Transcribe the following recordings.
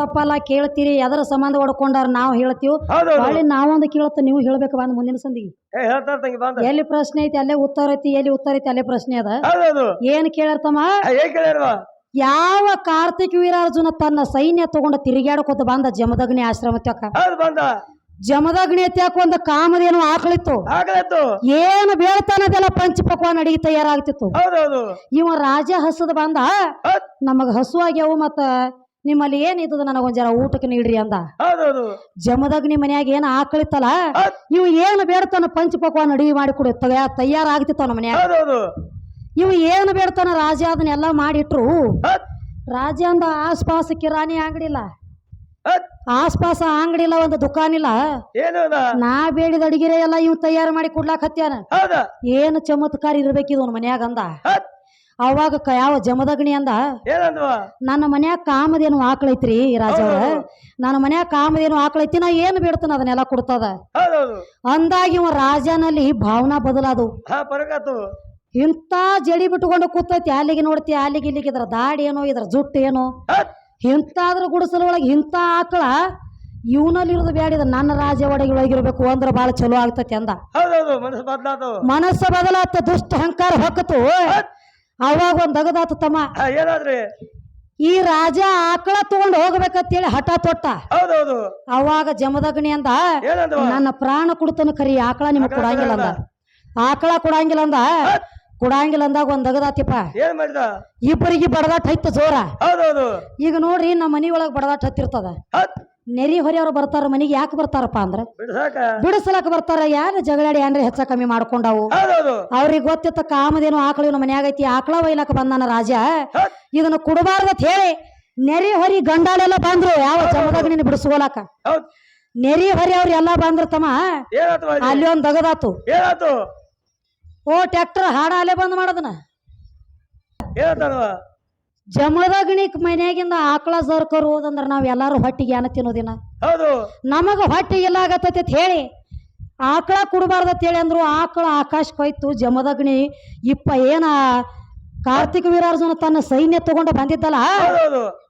ತಪ್ಪಲ್ಲ ಕೇಳ್ತೀರಿ ಅದರ ಸಂಬಂಧ ಹೊಡ್ಕೊಂಡಾರ ನಾವು ಹೇಳ್ತೀವಿ. ಹೌದು ಹೊಳ್ಳಿ ನಾವೊಂದು ಕೇಳತ್ತ ನೀವು ಹೇಳ್ಬೇಕು ಬಂದ್ ಮುಂದಿನ ಸಂದಿಗೆ. ಏ ಹೇಳ್ತಾರ ತಂಗಿ ಬಂದ ಎಲ್ಲಿ ಪ್ರಶ್ನೆ ಐತಿ ಅಲ್ಲೇ ಉತ್ತರ ಐತಿ ಎಲ್ಲಿ ಉತ್ತರ ಐತಿ ಅಲ್ಲೇ ಪ್ರಶ್ನೆ ಅದ. ಹೌದೌದು. ಏನ್ ಕೇಳಿರ್ತಮ್ಮ ಏನ್ ಕೇಳ್ಯಾರವ ಯಾವ ಕಾರ್ತಿಕ್ ವೀರಾರ್ಜುನ ತನ್ನ ಸೈನ್ಯ ತಗೊಂಡ ತಿರುಗಾಡ್ಕೊತ ಬಂದ ಜಮದಗ್ನಿ ಆಶ್ರಮ ತ್ಯಾಕ ಹೌದು ಬಂದ. ಜಮದಗ್ನಿ ತ್ಯಾಕ ಒಂದು ಕಾಮದೇನು ಆಕಳಿತ್ತು ಆಗ್ಲತ್ತು ಏನು ಬೇಳ್ತಾನದೆಲ್ಲ ಪಂಚ ಪಕ್ವಾನ್ ಅಡಿಗೆ ತಯಾರಾಗ್ತಿತ್ತು. ಹೌದೌದು. ಇವ ರಾಜ ಹಸದ ಬಂದ. ಹೌದ್. ನಮಗ ಹಸು ಆಗ್ಯಾವು ಮತ್ತ ನಿಮ್ಮಲ್ಲಿ ಏನಿದ್ದದ ನನಗೊಂದ್ ಜನ ಊಟಕ್ಕೆ ನೀಡ್ರಿ ಅಂದ. ಹೌದೌದು. ನಿಮ್ಮ ಮನ್ಯಾಗ ಏನ್ ಆಕಳಿತ್ತಲ್ಲ ಇವು ಏನು ಬೇಡ್ತಾನ ಪಂಚ ಪಕ್ವಾನ್ ಅಡಿಗೆ ಮಾಡಿ ಕೊಡು ತಯಾರಾಗ್ತಿತ್ತು ನಮ್ಮ ಮನ್ಯಾಗ. ಹೌದೌದು. ಇವ್ ಏನು ಬೇಡ್ತಾನ ರಾಜ ಅದನ್ನೆಲ್ಲ ಮಾಡಿಟ್ರು. ರಾಜ ಅಂದ ಆಸ್ಪಾಸ ಕಿರಾಣಿ ಅಂಗಡಿ ಇಲ್ಲ ಆಸ್ಪಾಸ ಅಂಗಡಿ ಇಲ್ಲ ಒಂದು ದುಕಾನ್ ಇಲ್ಲ ಏನು ನಾ ಬೇಡಿದ ಅಡಿಗೆರೆ ಎಲ್ಲ ಇವ್ ತಯಾರು ಮಾಡಿ ಕೊಡ್ಲಾಕ್ ಹತ್ಯಾನ. ಏನು ಚಮತ್ಕಾರ ಇರ್ಬೇಕಿದ್ ಮನ್ಯಾಗ ಅಂದ. ಅವಾಗ ಕ- ಯಾವ ಜಮದಗ್ನಿ ಅಂದ? ಏನಂದ್ವ? ನನ್ನ ಮನ್ಯಾಗ ಕಾಮದೇನು ಆಕಳೈತ್ರಿ ರಾಜ ನನ್ನ ಮನ್ಯಾಗ ಕಾಮದೇನು ಆಕಳೈತಿ ನಾ ಏನು ಬಿಡ್ತನ ಅದನ್ನೆಲ್ಲ ಕೊಡ್ತದ? ಹೌದೌದು. ಅಂದಾಗ ಇವ ರಾಜನಲ್ಲಿ ಭಾವನಾ ಬದಲಾದು ಹಾ ಇಂಥ ಜಡಿ ಬಿಟ್ಕೊಂಡು ಕೂತೈತಿ ಅಲ್ಲಿಗೆ ನೋಡ್ತಿ ಅಲ್ಲಿಗೆ ಇಲ್ಲಿಗೆ ಇದ್ರ ದಾಡಿ ಏನೋ ಇದ್ರ ಜುಟ್ಟು ಏನೋ. ಇಂತ ಇಂಥಾದ್ರ ಗುಡಿಸಲ ಒಳಗೆ ಇಂಥ ಆಕಳ ಇವನಲ್ಲಿ ಇರೋದು ಬ್ಯಾಡಿದ ನನ್ನ ರಾಜ ಒಳಗಿರ್ಬೇಕು ಅಂದ್ರೆ ಭಾಳ ಚಲೋ ಆಗ್ತೈತಿ ಅಂದ. ಹೌದೌದು ಮನಸ್ಸು ಬದ್ಲಾತು ಮನಸ್ಸು ಬದಲಾತ ದುಷ್ಟ ಅಹಂಕಾರ ಹೊಕ್ಕತು. ಅವಾಗ ಒಂದ್ ದಗದಾತು ತಮ್ಮ. ಏನಾದ್ರಿ? ಈ ರಾಜ ಆಕಳ ತಗೊಂಡ್ ಹೋಗ್ಬೇಕಂತೇಳಿ ಹಠ ತೊಟ್ಟ. ಹೌದೌದು. ಅವಾಗ ಜಮದಗ್ನಿ ಅಂದ ನನ್ನ ಪ್ರಾಣ ಕೊಡ್ತಾನ ಕರಿ ಆಕಳ ನಿಮಗ್ ಕೊಡಂಗಿಲ್ಲ ಅಂದ. ಆಕಳ ಕೊಡಂಗಿಲ್ಲ ಅಂದ. ಕೊಡಂಗಿಲ್ಲ ಅಂದಾಗ ಒಂದ್ ಏನ್ ಮಾಡಿದ? ಇಬ್ಬರಿಗೆ ಬಡದಾಟ ಹೈತ ಜೋರ. ಹೌದೌದು. ಈಗ ನೋಡ್ರಿ ನಮ್ಮ ಮನಿ ಒಳಗ್ ಬಡದಾಟ ಹತ್ತಿರ್ತದ. ಹತ್. ನೆರಿ ಹೊರೆಯವ್ರು ಬರ್ತಾರ ಮನೆಗೆ ಯಾಕೆ ಬರ್ತಾರಪ್ಪ ಅಂದ್ರೆ? ಬಿಡಿಸಲಕ್ಕ ಬಿಡಿಸಲಕ್ ಬರ್ತಾರ ಯಾರು ಜಗಳಾಡಿ ಏನ್ರ ಹೆಚ್ಚ ಕಮ್ಮಿ ಮಾಡ್ಕೊಂಡಾವು? ಅವ್ರಿಗೆ ಗೊತ್ತಿತ್ತ ಕಾಮದೇನು ಆಕಳು ಇವನು ಮನ್ಯಾಗ ಐತಿ ಆಕಳ ಒಯ್ಲಕ್ ಬಂದಾನ ರಾಜ? ಇದನ್ನು ಕುಡಬಾರ್ದತ್ ಹೇಳಿ. ನೆರಿ ಹೊರಿ ಗಂಡಾಳೆಲ್ಲ ಬಂದ್ರು ಯಾವ ಜಮದಾಗ ನಿನ್ನ ಬಿಡಿಸ್ಕೊಳಕ? ನೆರಿ ಹೊರಿ ಅವ್ರು ಎಲ್ಲಾ ಬಂದ್ರ ತಮ್ಮ? ಅಲ್ಲಿ ಒಂದ್ ದಗದಾತು. ಓ ಟ್ಯಾಕ್ಟರ್ ಹಾಡ ಅಲ್ಲೇ ಬಂದ್ ಮಾಡದನ? ಏನಂತಾನವ ಜಮದಗ್ನಿ ಮನ್ಯಾಗಿಂದ ಆಕಳ ಸರ್ಕರ್ ಹೋದಂದ್ರ ನಾವ್ ಎಲ್ಲಾರು ಹೊಟ್ಟಿಗೆ ಏನ ತಿನ್ನೋದಿನ. ಹೌದು. ನಮಗ ಹೊಟ್ಟಿಗೆ ಎಲ್ಲ ಆಗತ್ತೈತಿ ಅಂತ ಹೇಳಿ ಆಕಳ ಕುಡಬಾರ್ದತ್ ಹೇಳಿ ಅಂದ್ರು ಆಕಳ ಆಕಾಶಕ್ಕೆ ಹೋಯ್ತು. ಜಮದಗ್ನಿ ಇಪ್ಪ ಏನ ಕಾರ್ತಿಕ ವೀರಾರ್ಜುನ ತನ್ನ ಸೈನ್ಯ ತಗೊಂಡು ಬಂದಿದ್ದಲ್ಲ?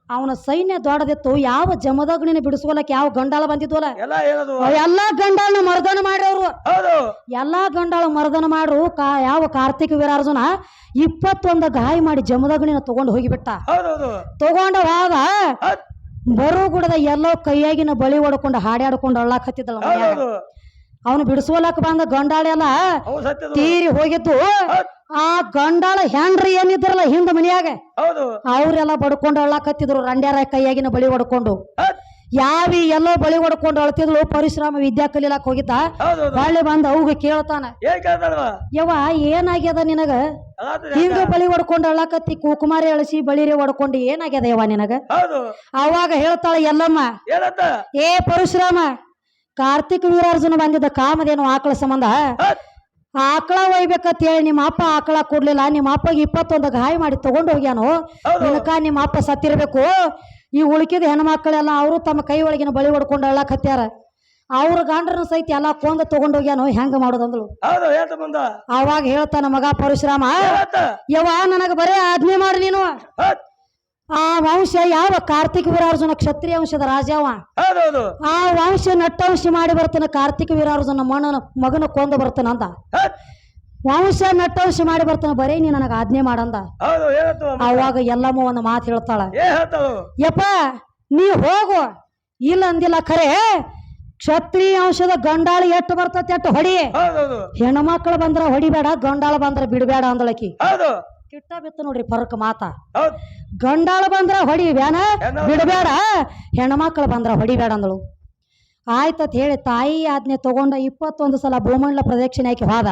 ಅವನ ಸೈನ್ಯ ದೊಡ್ಡದಿತ್ತು ಯಾವ ಜಮದಗ್ನಿನ ಬಿಡಿಸ್ಕೊಳಕ್ ಯಾವ ಗಂಡಾಳ ಬಂದಿದ್ವಲ್ಲ? ಎಲ್ಲ ಏನದು ಎಲ್ಲಾ ಗಂಡಾಳನ್ನ ಮರ್ದನ ಮಾಡ್ರವ್ರು ಹೌದು. ಎಲ್ಲಾ ಗಂಡಾಳ ಮರ್ದನ ಮಾಡ್ರು. ಕಾ ಯಾವ ಕಾರ್ತಿಕ ವೀರಾರ್ಜುನ ಇಪ್ಪತ್ತೊಂದು ಗಾಯ ಮಾಡಿ ಜಮದಗ್ನಿನ ತಗೊಂಡು ಹೋಗಿಬಿಟ್ಟ. ಹೌದೌದು. ತಗೊಂಡ ಹೋದ ಬರೋ ಗುಡದ ಎಲ್ಲೋ ಕೈಯಾಗಿನ ಬಳಿ ಹೊಡ್ಕೊಂಡು ಹಾಡ್ಯಾಡ್ಕೊಂಡು ಅಳ್ಳಾಕ್ ಹತ್ತಿದ್ದಳ ಹೌದೌದು. ಅವನು ಬಿಡಿಸೋಲಕ್ ಬಂದ ಗಂಡಾಳೆಲ್ಲ ತೀರಿ ಹೋಗಿದ್ದು. ಆ ಗಂಡಾಳ ಹೆಂಡ್ರಿ ಏನಿದ್ರಲ್ಲ ಹಿಂದ ಮನ್ಯಾಗ? ಅವ್ರೆಲ್ಲ ಬಡ್ಕೊಂಡು ಅಳ್ಳಾಕತ್ತಿದ್ರು ರಂಡ್ಯಾರ ಕೈಯಾಗಿನ ಬಳಿ ಹೊಡ್ಕೊಂಡು. ಯಾವ ಎಲ್ಲೋ ಬಳಿ ಹೊಡ್ಕೊಂಡು ಅಳ್ತಿದ್ಳು ಪರಿಶ್ರಮ ವಿದ್ಯಾ ಕಲೀಲಕ್ ಹೋಗಿದ್ದ. ಬಾಳೆ ಹೊಳ್ಳಿ ಬಂದ ಅವ್ಗ ಕೇಳ್ತಾನ. ಯವ ಏನಾಗ್ಯದ ನಿನಗ? ಹಿಂಗ ಬಳಿ ಹೊಡ್ಕೊಂಡು ಅಳ್ಳಾಕತ್ತಿ ಕುಕುಮಾರಿ ಅಳಸಿ ಬಳಿರಿ ಹೊಡ್ಕೊಂಡು ಏನಾಗ್ಯದ ಯವ ನಿನಗ? ಅವಾಗ ಹೇಳ್ತಾಳ ಎಲ್ಲಮ್ಮ ಏ ಪರಶುರಾಮ ಕಾರ್ತಿಕ್ ವೀರಾರ್ಜುನ ಬಂದಿದ್ದ ಕಾಮದೇನು ಆಕಳ ಸಂಬಂಧ? ಆಕಳ ಒಯ್ಬೇಕಂತ ಹೇಳಿ ನಿಮ್ಮ ಅಪ್ಪ ಆಕಳ ಕೊಡ್ಲಿಲ್ಲ. ನಿಮ್ಮ ಅಪ್ಪಗೆ ಇಪ್ಪತ್ತೊಂದು ಗಾಯ ಮಾಡಿ ತಗೊಂಡು ಹೋಗ್ಯಾನು. ನಿನಕ ನಿಮ್ಮ ಅಪ್ಪ ಸತ್ತಿರ್ಬೇಕು. ಈ ಉಳ್ಕಿದ ಹೆಣ್ಮಕ್ಳೆಲ್ಲ ಅವರು ತಮ್ಮ ಕೈ ಒಳಗಿನ ಬಳಿ ಹೊಡ್ಕೊಂಡು ಅಳಕ್ ಹತ್ಯಾರ ಅವ್ರ ಗಂಡ್ರನ ಸಹಿತ ಎಲ್ಲ ಕೊಂದ ತಗೊಂಡು ಹೋಗ್ಯಾನು. ಹೆಂಗ ಮಾಡುದಂದ್ಲು? ಅವಾಗ ಹೇಳ್ತಾನ ಮಗ ಪರಶುರಾಮ ಯವ್ವ ನನಗ ಬರೇ ಆಜ್ಞೆ ಮಾಡಿ ನೀನು. ಆ ವಂಶ ಯಾವ ಕಾರ್ತಿಕ ವೀರಾರ್ಜುನ ಕ್ಷತ್ರಿಯ ವಂಶದ ರಾಜವ? ಹೌದೌದು. ಆ ವಂಶ ನಟ್ಟವಂಶ ಮಾಡಿ ಬರ್ತಾನ ಕಾರ್ತಿಕ ವೀರಾರ್ಜುನ ಮಣ್ಣನ ಮಗನ ಕೊಂದು ಬರ್ತಾನ ಅಂತ ವಂಶ ನಟ್ಟವಂಶ ಮಾಡಿ ಬರ್ತಾನ ಬರೇ ನೀ ನನಗ ಆಜ್ಞೆ ಮಾಡಂದ ಹೌದು ಅವಾಗ ಎಲ್ಲಮ್ಮ ಒಂದು ಮಾತು ಹೇಳ್ತಾಳ. ಏ ಹೇಳ್ತಾಳು? ಯಪ್ಪ ನೀ ಹೋಗು. ಇಲ್ಲ ಅಂದಿಲ್ಲ ಖರೆ. ಕ್ಷತ್ರಿಯ ಅಂಶದ ಗಂಡಾಳ ಎಟ್ಟು ಬರ್ತತಿ ಎಟ್ಟು ಹೊಡಿ. ಹೆಣ್ಣು ಮಕ್ಕಳು ಬಂದ್ರ ಹೊಡಿಬೇಡ ಗಂಡಾಳ ಬಂದ್ರ ಬಿಡಬೇಡ ಅಂದಳಕಿ. ಹೌದು. ಕಿಟ್ಟ ಬಿತ್ತು ನೋಡ್ರಿ ಪರಕ್ ಮಾತ. ಗಂಡಾಳು ಗಂಡಾಳ ಬಂದ್ರ ಹೊಡಿ ಬ್ಯಾನ ಬಿಡಬೇಡ. ಹೆಣ್ಮಕ್ಳು ಬಂದ್ರ ಹೊಡಿಬೇಡ ಅಂದಳು. ಆಯ್ತತ್ ಹೇಳಿ ತಾಯಿ ಆಜ್ಞೆ ತಗೊಂಡ ಇಪ್ಪತ್ತೊಂದು ಸಲ ಭೂಮಂಡಲ ಪ್ರದಕ್ಷಿಣೆ ಹಾಕಿ ಹೋದ.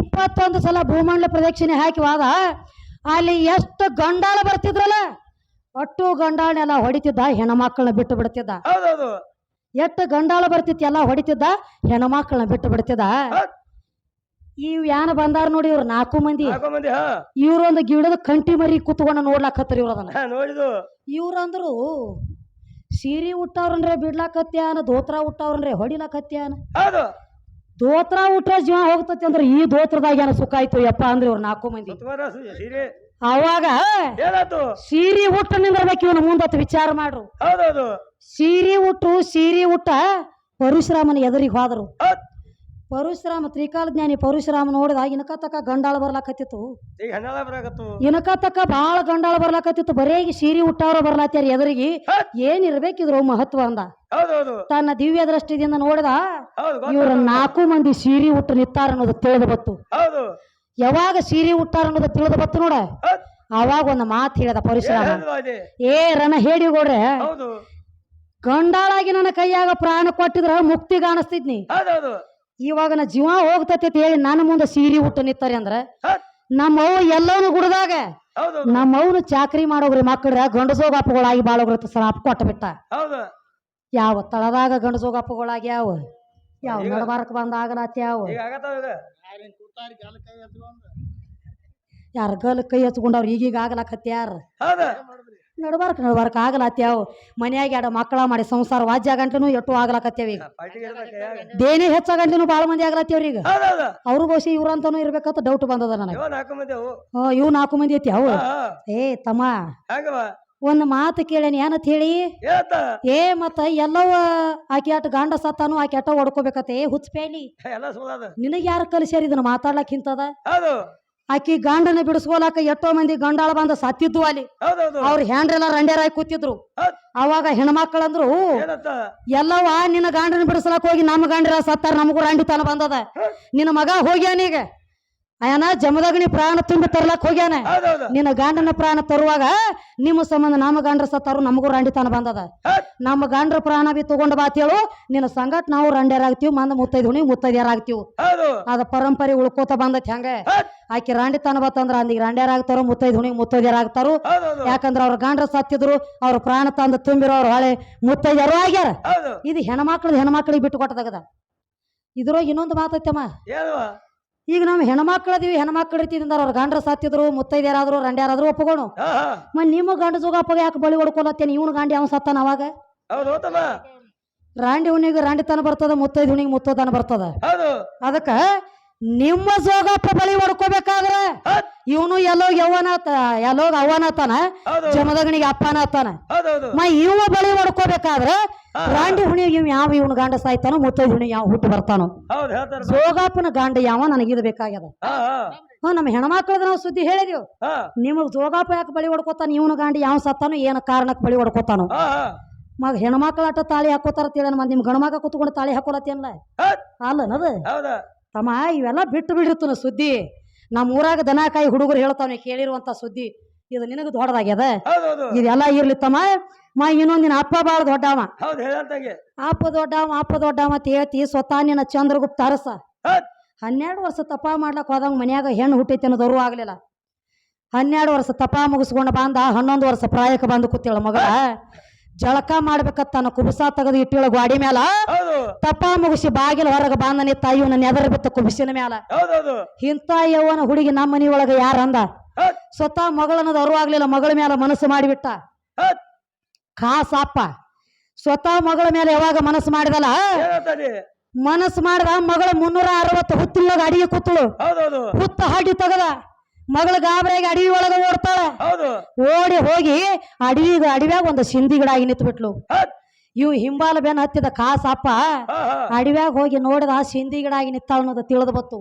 ಇಪ್ಪತ್ತೊಂದು ಸಲ ಭೂಮಂಡಲ ಪ್ರದಕ್ಷಿಣೆ ಹಾಕಿ ಹೋದ. ಅಲ್ಲಿ ಎಷ್ಟು ಗಂಡಾಳ ಬರ್ತಿದ್ರಲ್ಲ ಅಟ್ಟು ಗಂಡಾಳನೆಲ್ಲ ಹೊಡಿತಿದ್ದ ಹೆಣ್ಮಕ್ಳನ್ನ ಬಿಟ್ಟು ಬಿಡ್ತಿದ್ದ. ಹೌದೌದು ಎಷ್ಟು ಗಂಡಾಳ ಬರ್ತಿತ್ತು ಎಲ್ಲ ಹೊಡಿತಿದ್ದ ಹೆಣ್ಮಕ್ಳನ್ನ ಬಿಟ್ಟು ಬಿಡ್ತಿದ್ದ. ಇವ್ ಯಾನ ಬಂದಾರ ನೋಡಿ ಇವ್ರು ನಾಲ್ಕು ಮಂದಿ. ನಾಲ್ಕು ಮಂದಿ ಹಾ. ಇವ್ರೊಂದು ಗಿಡದ ಕಂಟಿ ಮರಿ ಕುತ್ಕೊಂಡು ನೋಡ್ಲಾಕತ್ತಾರ ಇವ್ರ ಅದನ್ನ. ಹಾ, ನೋಡಿದು. ಇವ್ರಂದ್ರು ಸೀರೆ ಉಟ್ಟವ್ರನ್ರೆ ಬಿಡ್ಲಾಕತ್ಯಾನ ದೋತ್ರ ಉಟ್ಟವ್ರನ್ರೆ ಹೊಡಿಲಾಕತ್ಯಾನ. ಹೌದು. ದೋತ್ರ ಹುಟ್ಟ ಜೀವ ಹೋಗ್ತತಿ ಅಂದ್ರೆ ಈ ದೋತ್ರದಾಗ ಏನ ಸುಖ ಆಯ್ತು ಯಪ್ಪ ಅಂದ್ರೆ ಇವ್ರು ನಾಲ್ಕು ಮಂದಿ. ಸೀರೆ. ಅವಾಗ ಏನಾತು ಸೀರಿ ಹುಟ್ಟ ನಿಂದಿರ್ಬೇಕು ಇವನು ಮುಂದತ್ತು ವಿಚಾರ ಮಾಡ್ರು. ಹೌದೌದು. ಸೀರಿ ಹುಟ್ಟು ಸೀರಿ ಹುಟ್ಟ ಪರಶುರಾಮನ ಎದುರಿಗೆ ಹೋದರು. ಹೌದ್. ಪರಶುರಾಮ ತ್ರಿಕಾಲ ಜ್ಞಾನಿ ಪರಶುರಾಮ ನೋಡಿದ ಇನಕ ತಕ್ಕ ಗಂಡಾಳ ಬರ್ಲಾಕತ್ತಿತ್ತು. ಈಗ ಹಣ್ಣಾಳ ಬರಾಕತ್ತು? ಇನಕ ತಕ ಬಾಳ ಗಂಡಾಳ ಬರ್ಲಾಕತ್ತಿತ್ತು. ಬರೇ ಈಗ ಸೀರಿ ಹುಟ್ಟವ್ರ ಬರ್ಲಾತ್ಯಾರ ಎದುರಿಗೆ. ಏನಿರ್ಬೇಕಿದ್ರು ಮಹತ್ವ ಅಂದ. ಹೌದೌದು. ತನ್ನ ದಿವ್ಯ ದೃಷ್ಟಿದಿಂದ ನೋಡಿದ ಇವ್ರ ನಾಲ್ಕು ಮಂದಿ ಸೀರಿ ಹುಟ್ಟು ನಿತ್ತಾರ ಅನ್ನೋದು ತಿಳಿದು ಬತ್ತು ಹೌದು. ಯಾವಾಗ ಸೀರಿ ಹುಟ್ಟಾರ ಅನ್ನೋದು ತಿಳಿದು ಬತ್ತು ನೋಡ. ಅವಾಗ ಒಂದು ಮಾತು ಹೇಳಿದ ಪರಶುರಾಮ. ಏ ರಣ ಹೇಳಿ ಗೋಡ್ರೆ ಹೌದು. ಗಂಡಾಳಾಗಿ ನನ್ನ ಕೈಯಾಗ ಪ್ರಾಣ ಕೊಟ್ಟಿದ್ರ ಮುಕ್ತಿ ಕಾಣಿಸ್ತಿದ್ನಿ. ಇವಾಗ ನಾ ಜೀವ ಹೋಗ್ತತಿ ಅಂತ ಹೇಳಿ ನನ್ನ ಮುಂದೆ ಸೀರಿ ಹುಟ್ಟು ನಿತ್ತಾರೆ ಅಂದ್ರೆ ನಮ್ಮವ್ವ ನಮ್ಮ ಅವ್ ಎಲ್ಲವನು ಗುಡದಾಗ ಹೌದೌದು ನಮ್ಮ ಅವ್ನು ಚಾಕ್ರಿ ಮಾಡೋಗ್ರಿ ಮಕ್ಕಳ ಗಂಡಸೋಗಪ್ಪಗಳಾಗಿ ಬಾಳೋಗ್ರತ ಸರ್ ಅಪ್ಪ ಕೊಟ್ಟ ಬಿಟ್ಟ. ಹೌದು. ಯಾವ ತಳದಾಗ ಗಂಡಸೋಗಪ್ಪಗಳಾಗಿ ಯಾವ ಯಾವ ಈಗ- ನಡಬಾರಕ್ ಬಂದ ಆಗಲಾತ ಯಾವ ಯಾರ ಗಲ್ ಕೈ ಹಚ್ಕೊಂಡವ್ರ ಈಗೀಗ ಆಗ್ಲಾಕತ್ಯಾರ? ಹೌದ. ನಡ್ಬಾರ್ಕ್ ನಡ್ಬಾರ್ಕ್. ಆಗಲಾತ್ಯಾವ. ಮನ್ಯಾಗ ಎರಡು ಮಕ್ಕಳ ಮಾಡಿ ಸಂಸಾರ ವಾಜ್ಯ ಗಂಟನು ಎಟ್ಟು ಆಗ್ಲಾಕತ್ಯಾವ ಈಗ. ದೇನೆ ಹೆಚ್ಚಾಗಂಟ್ಲಿನೂ ಬಾಳ ಮಂದಿ ಆಗ್ಲತ್ತೇವ್ರಿ ಈಗ. ಅವ್ರ ಬಹುಶಃ ಇವ್ರಂತಾನು ಇರ್ಬೇಕಂತ ಡೌಟ್ ಬಂದದ ನನಗೆ. ಇವ ನಾಲ್ಕು ಮಂದಿ ಅವು. ಹ್ಞೂ ಇವ್ ನಾಲ್ಕು ಮಂದಿ ಐತಿ ಅವು. ಏ ತಮ್ಮ. ಒಂದ್ ಮಾತು ಕೇಳೇನಿ ಏನಂತ ಹೇಳಿ? ಏ ಮತ್ತ ಎಲ್ಲವ ಆಕೆ ಅಟ್ ಗಂಡ ಸತ್ತಾನು ಆಕೆ ಅಟ್ಟ ಹೊಡ್ಕೋಬೇಕತ್ತೆ. ಎಲ್ಲ ಸುಳ್ಳದ. ನಿನಗೆ ಯಾರು ಕಲಿಸ್ಯಾರ ಇದನ್ನ ಮಾತಾಡ್ಲಕ್ ಹಿಂತದ? ಆಕಿ ಗಂಡನ ಬಿಡಿಸ್ಕೊಲಾಕ ಎಷ್ಟೋ ಮಂದಿ ಗಂಡಾಳ ಬಂದ ಸತ್ತಿದ್ದು ಅಲ್ಲಿ. ಅವ್ರ ಹ್ಯಾಂಡ್ರೆಲ್ಲ ರಂಡ್ಯಾರಾಗಿ ಕೂತಿದ್ರು. ಅವಾಗ ಹೆಣ್ಮಕ್ಳಂದ್ರು ಹೂ ಎಲ್ಲವ ನಿನ್ನ ಗಂಡನ ಬಿಡಿಸ್ಲಾಕ ಹೋಗಿ ನಮ್ಮ ಗಂಡರ ಸತ್ತಾರ ನಮಗೂ ರಂಡಿತನ ಬಂದದ. ನಿನ್ನ ಮಗ ಹೋಗ್ಯಾನೀಗ ಅಯ್ಯನ ಜಮದಗ್ನಿ ಪ್ರಾಣ ತುಂಬಿ ತರ್ಲಕ್ ಹೋಗ್ಯಾನ. ನಿನ್ನ ಗಂಡನ ಪ್ರಾಣ ತರುವಾಗ ನಿಮ್ಮ ಸಂಬಂಧ ನಮ್ಮ ಗಂಡ್ರ ಸತ್ತಾರು ನಮಗೂ ರಂಡಿತನ ಬಂದದ. ನಮ್ಮ ಗಂಡ್ರ ಪ್ರಾಣ ಬಿ ತಗೊಂಡ್ ಬಾ ಹೇಳು ನಿನ್ನ ಸಂಗಟ್ ನಾವು ರಂಡ್ಯರಾಗ್ತೀವಿ ಮಂದ ಮುತ್ತೈದ್ ಹುಣಿ ಮುತ್ತೈದ್ಯಾರಾಗ್ತೀವಿ. ಅದ ಪರಂಪರೆ ಉಳ್ಕೋತ ಬಂದತ್ ಹೆಂಗ? ಆಕೆ ರಾಂಡಿತನ ಬತ್ತಂದ್ರ ಅಂದಿಗೆ ರಂಡ್ಯಾರಾಗ್ತಾರೋ ಮುತ್ತೈದು ಹುಣಿ ಮುತ್ತೈದ್ಯಾರಾಗ್ತಾರು. ಆಗ್ತಾರೋ ಯಾಕಂದ್ರ ಅವ್ರ ಗಾಂಡ್ರ ಸತ್ತಿದ್ರು ಅವ್ರ ಪ್ರಾಣ ತಂದ ತುಂಬಿರೋ ಅವ್ರ ಹೊಳೆ ಮುತ್ತೈದ್ಯಾರು ಆಗ್ಯಾರ. ಇದು ಹೆಣ್ಮಕ್ಳದ್ ಹೆಣ್ಮಕ್ಳಿಗೆ ಬಿಟ್ಟು ಕೊಟ್ಟದಾಗದ. ಇದ್ರೊಳಗೆ ಇನ್ನೊಂದು ಮಾತೈತಮ್ಮ. ಈಗ ನಾವು ಹೆಣ್ಮಕ್ಳದೀವಿ ಹೆಣ್ಮಕ್ಳ ರೀತಿಯಿಂದ ಅವ್ರ ಗಂಡ್ರ ಸತ್ತಿದ್ರು ಮುತ್ತೈದ್ಯಾರಾದ್ರು ರಂಡ್ಯಾರಾದ್ರು ಒಪ್ಪಗೋಣ ಮತ್ ನಿಮ್ಮ ಗಂಡ ಜೋಗಪ್ಪಗ ಯಾಕೆ ಬಳಿ ಹೊಡ್ಕೊಳತ್ತೇನೆ ಇವನು ಗಾಂಡಿ ಅವ್ನು ಸತ್ತಾನ ಅವಾಗ? ರಾಂಡಿ ಹುಣ್ಣಿಗೆ ರಾಂಡಿತನ ಬರ್ತದ ಮುತ್ತೈದು ಹುಣ್ಣಿಗೆ ತಾನ ಬರ್ತದ? ಅದಕ್ಕ ನಿಮ್ಮ ಜೋಗಪ್ಪ ಬಳಿ ಹೊಡ್ಕೋಬೇಕಾದ್ರ ಇವನು ಎಲ್ಲೋ ಯವನ ಎಲ್ಲೋಗ ಅವನತನ ಜಮದಗನಿಗೆ ಅಪ್ಪನತಾನ. ಮ ಇವ ಬಳಿ ಹೊಡ್ಕೋಬೇಕಾದ್ರ ಹಾ. ರಾಂಡಿ ಹುಣಿ ಇವ್ ಯಾವ ಇವನು ಗಂಡ ಸಾಯ್ತಾನೋ ಮುತ್ತೈದು ಹುಣಿ ಯಾವ ಹುಟ್ಟು ಬರ್ತಾನೋ. ಜೋಗಾಪನ ಗಂಡ ಯಾವ ನನಗಿದ ಬೇಕಾಗ್ಯದ. ಹಾ ನಮ್ಮ ಹೆಣ್ಮಕ್ಳದ ನಾವು ಸುದ್ದಿ ಹೇಳಿದೆವು. ನಿಮಗ್ ಜೋಗಾಪ ಯಾಕೆ ಬಳಿ ಹೊಡ್ಕೋತಾನ ಇವನು ಗಾಂಡಿ ಯಾವ ಸತ್ತಾನೋ ಏನ ಕಾರಣಕ್ಕೆ ಬಳಿ ಹೊಡ್ಕೋತಾನೋ. ಮಗ ಹೆಣ್ಮಕ್ಳ ಆಟ ತಾಳಿ ಹಾಕೋತಾರ ತಿಳನ್ ಮಂದಿ ನಿಮ್ ಗಣಮಗ ಕುತ್ಕೊಂಡು ತಾಳಿ ಹಾಕೋಲತ್ತೇನಲ್ಲ ಅಲ್ಲ ಅಲ್ಲನದ. ತಮ್ಮ ಇವೆಲ್ಲ ಬಿಟ್ಟು ಬಿಡಿರ್ತನ ಸುದ್ದಿ. ನಮ್ಮ ಊರಾಗ ದನ ಕಾಯಿ ಹುಡುಗರು ಹೇಳ್ತಾವ ಕೇಳಿರುವಂತ ಸುದ್ದಿ. ಇದು ನಿನಗ ದೊಡ್ಡದಾಗ್ಯದ? ಇದೆಲ್ಲ ಇರ್ಲಿ ತಮ್ಮ. ಮಾ ಇನ್ನೊಂದ್ ನಿನ್ನ ಅಪ್ಪ ಬಾಳ ದೊಡ್ಡವ. ಅಪ್ಪ ದೊಡ್ಡವ ಅಪ್ಪ ದೊಡ್ಡವ ಅಂತ ಹೇಳ್ತಿ ಸ್ವತಃ ನಿನ್ನ ಚಂದ್ರಗುಪ್ತ ಅರಸ. ಹನ್ನೆರಡು ವರ್ಷ ತಪ ಮಾಡ್ಲಕ್ ಹೋದಂಗ ಮನ್ಯಾಗ ಹೆಣ್ಣು ಹುಟ್ಟೈತಿ ಅನ್ನೋದು ಆಗ್ಲಿಲ್ಲ. ಹನ್ನೆರಡು ವರ್ಷ ತಪ ಮುಗಿಸ್ಕೊಂಡು ಬಂದ ಹನ್ನೊಂದು ವರ್ಷ ಪ್ರಾಯಕ್ಕೆ ಬಂದು ಕೂತೇಳ ಮಗಳ. ಜಳಕ ಮಾಡ್ಬೇಕತ್ತ ತನ್ನ ಕುಬಸ ತೆಗೆದು ಇಟ್ಟಿಳ ಗಾಡಿ ಮ್ಯಾಲ. ಹೌದು. ತಪ ಮುಗಿಸಿ ಬಾಗಿಲು ಹೊರಗೆ ಬಾಂಧನೆ ತಾಯಿ ನನ್ನ ಎದರ ಬಿತ್ತ ಕುಬಿಸಿನ ಮ್ಯಾಲ. ಇಂತ ಯವನ ಯವ್ವನ ಹುಡುಗಿ ನಮ್ಮ ಮನಿ ಒಳಗ ಯಾರ ಅಂದ? ಹೌದ್. ಸ್ವತಃ ಮಗಳನ್ನದು ಅರಿವಾಗ್ಲಿಲ್ಲ ಮಗಳ ಮ್ಯಾಲ ಮನಸ್ಸು ಮಾಡಿಬಿಟ್ಟ. ಕಾಸಪ್ಪ ಸ್ವತಃ ಮಗಳ ಮೇಲೆ ಯಾವಾಗ ಮನಸ್ಸು ಮಾಡಿದಲ್ಲ? ಮನಸ್ಸು ಮಾಡಿದ ಮಗಳ ಮುನ್ನೂರ ಅರವತ್ತು ಹುತ್ತಿಲ್ಲ ಅಡಿಗೆ ಕೂತಳು. ಹುತ್ತ ಹಾಡಿ ತೆಗದ. ಮಗಳ ಗಾಬರಿಯಾಗಿ ಅಡವಿ ಒಳಗ ಓಡ್ತಾಳ. ಓಡಿ ಹೋಗಿ ಅಡವಿಗ ಅಡವ್ಯಾಗ ಒಂದು ಸಿಂಧಿ ಗಿಡ ಆಗಿ ನಿಂತು ಬಿಟ್ಲು ಹೌದ್. ಇವು ಹಿಂಬಾಲ ಬೆನ್ ಹತ್ತಿದ ಕಾಸಪ್ಪ ಅಡವ್ಯಾಗ ಹೋಗಿ ನೋಡಿದ ಆ ಸಿಂಧಿ ಗಿಡ ಆಗಿ ನಿಂತಾಳ ಅನ್ನೋದು ತಿಳಿದು ಬತ್ತು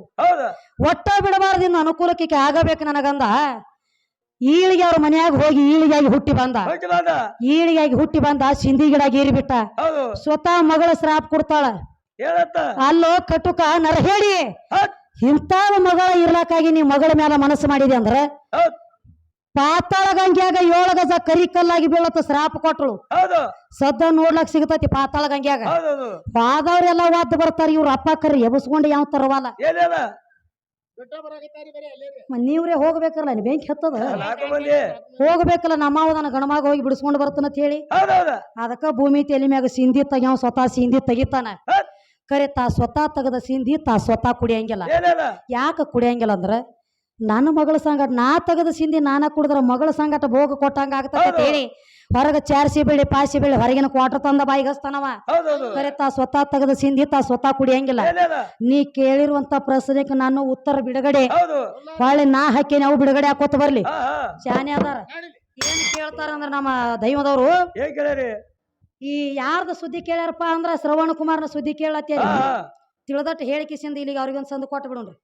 ಒಟ್ಟ ಬಿಡಬಾರ್ದು ಇನ್ನು ಅನುಕೂಲಕ್ಕೆ ಆಗಬೇಕು ನನಗಂದ. ಈಳಿಗೆ ಅವ್ರ ಮನೆಯಾಗ ಹೋಗಿ ಈಳಿಗಾಗಿ ಹುಟ್ಟಿ ಬಂದ. ಈಳಿಗೆ ಈಳಿಗಾಗಿ ಹುಟ್ಟಿ ಬಂದ ಸಿಂಧಿ ಗಿಡ ಗೀರಿ ಬಿಟ್ಟ ಹೌದು. ಸ್ವತಃ ಮಗಳ ಶ್ರಾಪ್ ಕೊಡ್ತಾಳ. ಅಲ್ಲೋ ಕಟುಕ ನರಹೇಳಿ ಹೌದ್ ಮಗಳ ಇರ್ಲಾಕಾಗಿ ನೀವು ಮಗಳ ಮೇಲೆ ಮನಸ್ಸು ಮಾಡಿದೆ ಅಂದ್ರೆ? ಪಾತಾಳ ಗಂಗ್ಯಾಗ ಏಳು ಗಜ ಕರಿ ಕಲ್ಲಾಗಿ ಬೀಳತ್ತ ಶ್ರಾಪ ಕೊಟ್ಟಳು ಸದ್ದ ನೋಡ್ಲಾಕ್ ಸಿಗತೈತಿ ಪಾತಾಳ ಗಂಗ್ಯಾಗ. ಪಾದವ್ರೆಲ್ಲ ಒದ್ದು ಬರ್ತಾರ ಇವ್ರ ಅಪ್ಪ ಕರಿ ಎಬಸ್ಕೊಂಡು ಯಾವ ತರವಲ್ಲ ನೀವ್ರೆ ಹೋಗ್ಬೇಕಲ್ಲ ನೀ ಬೆಂಕಿ ಹತ್ತದ? ಹೋಗ್ಬೇಕಲ್ಲ ನಮ್ಮ ಹೋಗ್ಬೇಕಲ್ಲ ನಮ್ಮವದನ ಗಣಮಾಗ ಹೋಗಿ ಬಿಡಿಸ್ಕೊಂಡು ಬರ್ತಾನಂತ ಹೇಳಿ. ಅದಕ್ಕ ಭೂಮಿ ತಲೆ ಮ್ಯಾಗ ಸಿಂಧಿ ತೆಗ್ಯಾವ ಸ್ವತಃ ಸಿಂಧಿ ತೆಗಿತಾನ. ಕರೆ ತಾ ಸ್ವತಃ ತೆಗೆದ ಸಿಂಧಿ ತಾ ಸ್ವತಃ ಕುಡಿಯಂಗಿಲ್ಲ. ಯಾಕೆ ಕುಡಿಯಂಗಿಲ್ಲ ಅಂದ್ರೆ ನನ್ನ ಮಗಳ ಸಂಗಟ ನಾ ತೆಗೆದ ಸಿಂಧಿ ನಾನ ಕುಡಿದ್ರೆ ಮಗಳ ಸಂಗಟ ಭೋಗ ಕೊಟ್ಟಂಗ ಆಗ್ತದೆ. ಹೇಳಿ ಹೊರಗ ಚಾರ್ಸಿ ಬೀಳಿ ಪಾಸಿ ಬೀಳಿ ಹೊರಗಿನ ಕ್ವಾಟರ್ ತಂದ ಬಾಯಿಗಸ್ತಾನವ ಕರೆ ತಾ ಸ್ವತಃ ತೆಗೆದ ಸಿಂಧಿ ತಾ ಸ್ವತಃ ಕುಡಿಯಂಗಿಲ್ಲ. ನೀ ಕೇಳಿರುವಂತ ಪ್ರಶ್ನೆಗೆ ನಾನು ಉತ್ತರ ಬಿಡುಗಡೆ. ಹೊಳ್ಳಿ ನಾ ಹಾಕಿ ಅವು ಬಿಡುಗಡೆ ಹಾಕೋತ ಬರ್ಲಿ. ಶಾನೆ ಅದಾರ. ಏನ್ ಕೇಳ್ತಾರ ಅಂದ್ರೆ ನಮ್ಮ ದೈವದವರು ಈ ಯಾರ್ದ ಸುದ್ದಿ ಕೇಳ್ಯಾರಪ್ಪ ಅಂದ್ರ ಶ್ರವಣ ಕುಮಾರ್ನ ಸುದ್ದಿ ಕೇಳತ್ತೇರಿ. ತಿಳಿದಟ್ಟು ಹೇಳಿಕೆ ತಿಳಿದಟ್ಟು ಹೇಳಿಕಿಸಿಂದ ಇಲ್ಲಿಗೆ ಅವ್ರಿಗೊಂದು ಸಂದು ಕೊಟ್ಟು ಬಿಡೋಣ್ರಿ